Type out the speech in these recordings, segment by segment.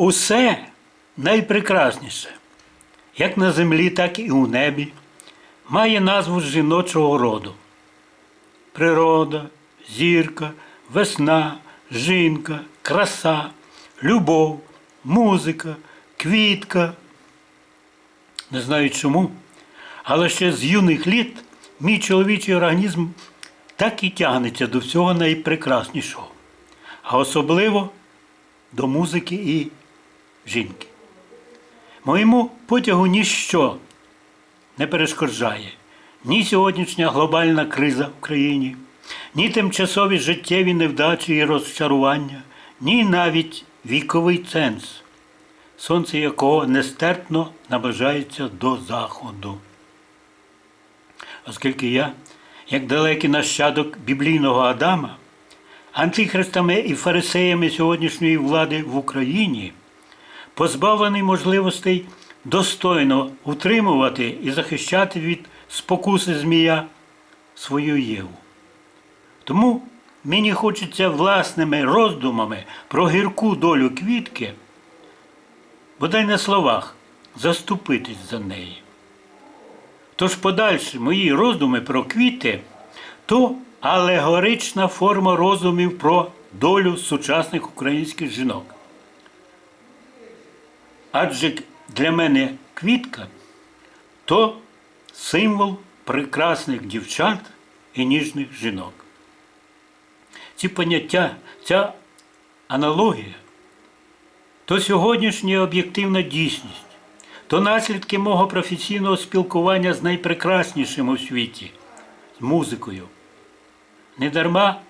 Усе найпрекрасніше, як на землі, так і у небі, має назву жіночого роду. Природа, зірка, весна, жінка, краса, любов, музика, квітка. Не знаю чому, але ще з юних літ мій чоловічий організм так і тягнеться до всього найпрекраснішого, а особливо до музики і жінки. Моєму потягу ніщо не перешкоджає ні сьогоднішня глобальна криза в країні, ні тимчасові життєві невдачі і розчарування, ні навіть віковий ценз, сонце якого нестерпно наближається до заходу. Оскільки я, як далекий нащадок біблійного Адама, антихристами і фарисеями сьогоднішньої влади в Україні, позбавлений можливостей достойно утримувати і захищати від спокуси змія свою Єву. Тому мені хочеться власними роздумами про гірку долю квітки, бодай на словах, заступитись за неї. Тож подальші мої роздуми про квіти то алегорична форма роздумів про долю сучасних українських жінок. Адже для мене квітка то символ прекрасних дівчат і ніжних жінок. Ці поняття, ця аналогія то сьогоднішня об'єктивна дійсність, то наслідки мого професійного спілкування з найпрекраснішим у світі, з музикою. Недарма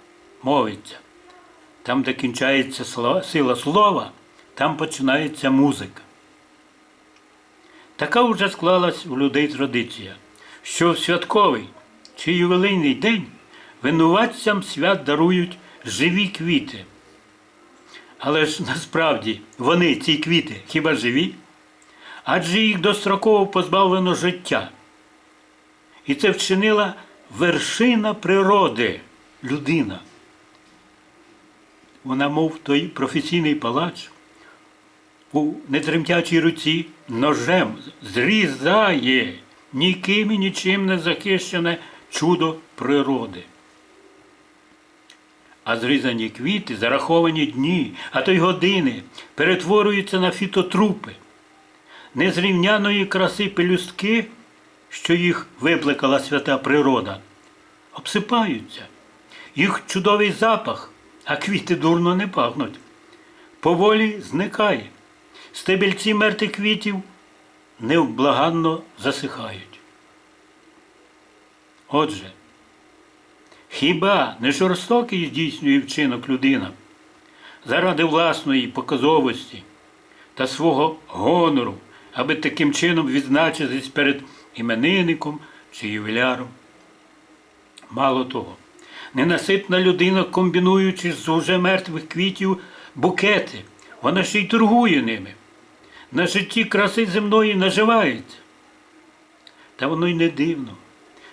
мовиться. Там, де кінчається сила слова, там починається музика. Така вже склалась у людей традиція, що в святковий чи ювілейний день винуватцям свят дарують живі квіти. Але ж насправді вони, ці квіти, хіба живі? Адже їх достроково позбавлено життя. І це вчинила вершина природи людина. Вона, мов той професійний палач, у нетремтячій руці ножем зрізає ніким і нічим не захищене чудо природи. А зрізані квіти, зараховані дні, а то й години перетворюються на фітотрупи. Незрівняної краси пелюстки, що їх виплекала свята природа, обсипаються. Їх чудовий запах, а квіти дурно не пахнуть. Поволі зникає. Стебельці мертвих квітів невблаганно засихають. Отже, хіба не жорстокий здійснює вчинок людина заради власної показовості та свого гонору, аби таким чином відзначитись перед іменинником чи ювіляром? Мало того, ненаситна людина, комбінуючи з уже мертвих квітів букети, вона ще й торгує ними. На житті краси земної наживається. Та воно й не дивно.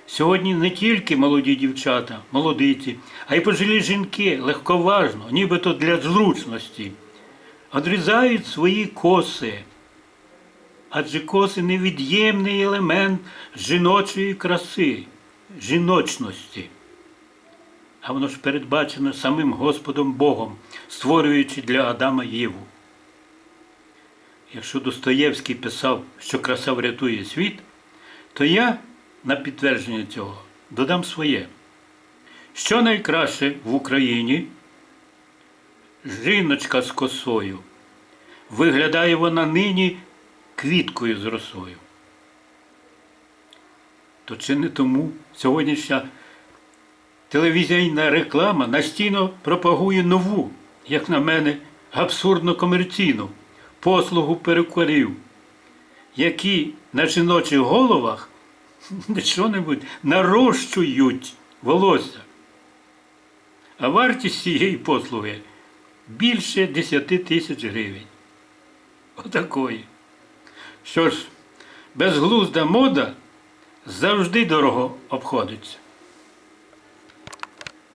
Сьогодні не тільки молоді дівчата, молодиці, а й пожилі жінки легковажно, нібито для зручності, одрізають свої коси. Адже коси невід'ємний елемент жіночої краси, жіночності. А воно ж передбачено самим Господом Богом, створюючи для Адама Єву. Якщо Достоєвський писав, що краса врятує світ, то я на підтвердження цього додам своє. Що найкраще в Україні? Жіночка з косою. Виглядає вона нині квіткою з росою. То чи не тому сьогоднішня телевізійна реклама настійно пропагує нову, як на мене, абсурдно комерційну послугу перукарів, які на жіночих головах що-небудь нарощують волосся. А вартість цієї послуги більше 10 тисяч гривень. Отакої. Що ж, безглузда мода завжди дорого обходиться.